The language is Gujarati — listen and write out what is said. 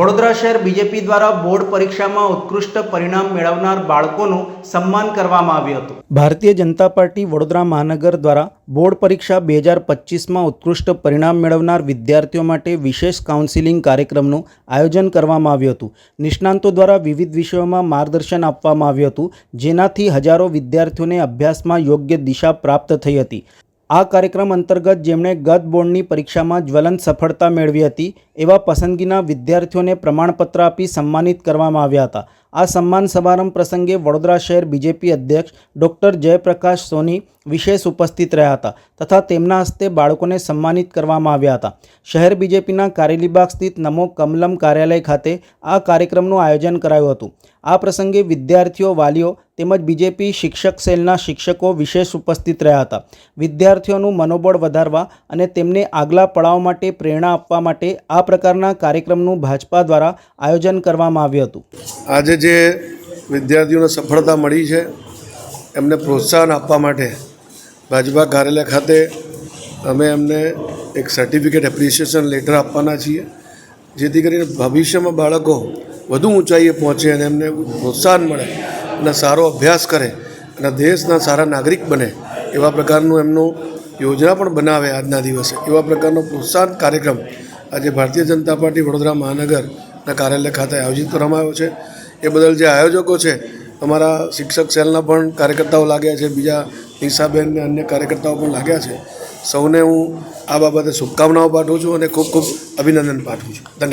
વડોદરા શહેર બીજેપી દ્વારા બોર્ડ પરીક્ષામાં ઉત્કૃષ્ટ પરિણામ મેળવનાર બાળકોનું સન્માન કરવામાં આવ્યું હતું. ભારતીય જનતા પાર્ટી વડોદરા મહાનગર દ્વારા બોર્ડ પરીક્ષા બે હજાર પચીસમાં ઉત્કૃષ્ટ પરિણામ મેળવનાર વિદ્યાર્થીઓ માટે વિશેષ કાઉન્સિલિંગ કાર્યક્રમનું આયોજન કરવામાં આવ્યું હતું. નિષ્ણાંતો દ્વારા વિવિધ વિષયોમાં માર્ગદર્શન આપવામાં આવ્યું હતું, જેનાથી હજારો વિદ્યાર્થીઓને અભ્યાસમાં યોગ્ય દિશા પ્રાપ્ત થઈ હતી. આ કાર્યક્રમ અંતર્ગત જેમણે ગત બોર્ડની પરીક્ષામાં જ્વલંત સફળતા મેળવી હતી, એવા પસંદગીના વિદ્યાર્થીઓને પ્રમાણપત્ર આપી સન્માનિત કરવામાં આવ્યા હતા. આ સન્માન સમારંભ પ્રસંગે વડોદરા શહેર બીજેપી અધ્યક્ષ ડૉક્ટર જયપ્રકાશ સોની વિશેષ ઉપસ્થિત રહ્યા હતા તથા તેમના હસ્તે બાળકોને સન્માનિત કરવામાં આવ્યા હતા. શહેર બીજેપીના કારેલીબાગ સ્થિત નમો કમલમ કાર્યાલય ખાતે આ કાર્યક્રમનું આયોજન કરાયું હતું. આ પ્રસંગે વિદ્યાર્થીઓ, વાલીઓ તેમજ બીજેપી શિક્ષક સેલના શિક્ષકો વિશેષ ઉપસ્થિત રહ્યા હતા. વિદ્યાર્થીઓનું મનોબળ વધારવા અને તેમને આગલા પડાવ માટે પ્રેરણા આપવા માટે આ પ્રકારના કાર્યક્રમનું ભાજપા દ્વારા આયોજન કરવામાં આવ્યું હતું. આજે જે વિદ્યાર્થીઓને સફળતા મળી છે, એમને પ્રોત્સાહન આપવા માટે ભાજપા કાર્યાલય ખાતે અમે એમને એક સર્ટિફિકેટ એપ્રિસિએશન લેટર આપવાના છીએ, જેથી કરીને ભવિષ્યમાં બાળકો વધુ ઊંચાઈએ પહોંચે અને એમને પ્રોત્સાહન મળે અને સારો અભ્યાસ કરે અને દેશના સારા નાગરિક બને, એવા પ્રકારનું એમનું યોજના પણ બનાવે આજના દિવસે. એવા પ્રકારનો પ્રોત્સાહન કાર્યક્રમ આજે ભારતીય જનતા પાર્ટી વડોદરા મહાનગરના કાર્યાલય ખાતે આયોજિત કરવામાં આવ્યો છે. એ બદલ જે આયોજકો છે, અમારા શિક્ષક સેલના પણ કાર્યકર્તાઓ લાગ્યા છે, બીજા નિશાબેન અને અન્ય કાર્યકર્તાઓ પણ લાગ્યા છે. સૌને હું આ બાબતે શુભકામનાઓ પાઠવું છું અને ખૂબ ખૂબ અભિનંદન પાઠવું છું. ધન્યવાદ.